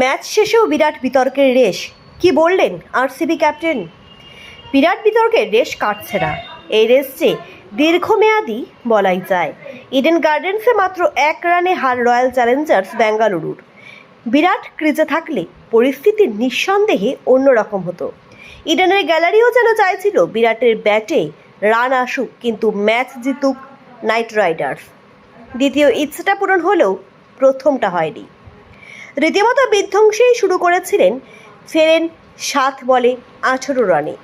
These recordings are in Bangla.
ম্যাচ শেষেও বিরাট বিতর্কের রেশ। কি বললেন আরসিবি ক্যাপ্টেন? বিরাট বিতর্কের রেশ কাটছে না। এই রেস দীর্ঘমেয়াদী বলাই যায়। ইডেন গার্ডেন্সে মাত্র এক রানে হার রয়্যাল চ্যালেঞ্জার্স বেঙ্গালুরুর। বিরাট ক্রিজে থাকলে পরিস্থিতি নিঃসন্দেহে অন্যরকম হতো। ইডেনের গ্যালারিও যেন চাইছিল বিরাটের ব্যাটে রান আসুক, কিন্তু ম্যাচ জিতুক নাইট রাইডার্স। দ্বিতীয় ইচ্ছাটা পূরণ হলেও প্রথমটা হয়নি। রীতিমতো বিধ্বংসেই শুরু করেছিলেন ফেরেন সাত বলে আঠেরো রানে।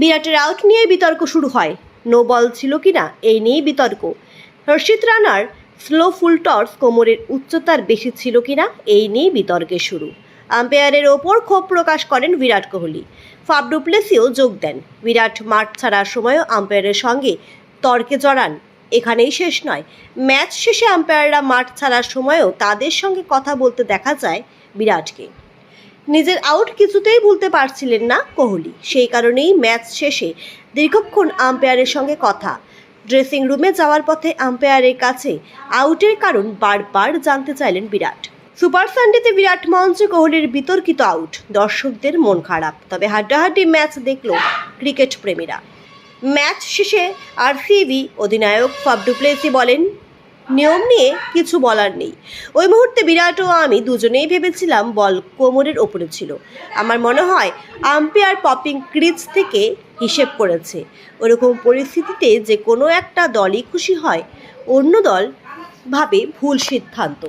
বিরাটের আউট নিয়ে বিতর্ক শুরু হয়। নো বল ছিল কিনা এই নিয়েই বিতর্ক। হর্ষিত রানার স্লো ফুল টর্স কোমরের উচ্চতার বেশি ছিল কিনা এই নিয়েই বিতর্কের শুরু। আম্পায়ারের ওপর ক্ষোভ প্রকাশ করেন বিরাট কোহলি। ফাবডুপ্লেসিও যোগ দেন। বিরাট মাঠ ছাড়ার সময়ও আম্পায়ারের সঙ্গে তর্কে জড়ান এখানেই শেষ নয়। ম্যাচ শেষে আম্পায়াররা মাঠ ছাড়ার সময়ও তাদের সঙ্গে কথা বলতে দেখা যায় বিরাটকে। নিজের আউট কিছুতেই ভুলতে পারছিলেন না কোহলি। সেই কারণেই ম্যাচ শেষে দীর্ঘক্ষণ আম্পায়ারের সঙ্গে কথা। ড্রেসিং রুমে যাওয়ার পথে আম্পায়ারের কাছে আউটের কারণ বারবার জানতে চাইলেন বিরাট। সুপার সানডেতে বিরাট মঞ্চে কোহলির বিতর্কিত আউট। দর্শকদের মন খারাপ। তবে হাড্ডাহাড্ডি ম্যাচ দেখল ক্রিকেট প্রেমীরা। ম্যাচ শেষে আর আরসিবি অধিনায়ক ফাবডুপ্লেসি বলেন, নিয়ম নিয়ে কিছু বলার নেই। ওই মুহূর্তে বিরাট ও আমি দুজনেই ভেবেছিলাম বল কোমরের ওপরে ছিল। আমার মনে হয় আম্পায়ার পপিং ক্রিজ থেকে হিসেব করেছে। ওরকম পরিস্থিতিতে যে কোনো একটা দলই খুশি হয়, অন্য দল ভাবে ভুল সিদ্ধান্ত।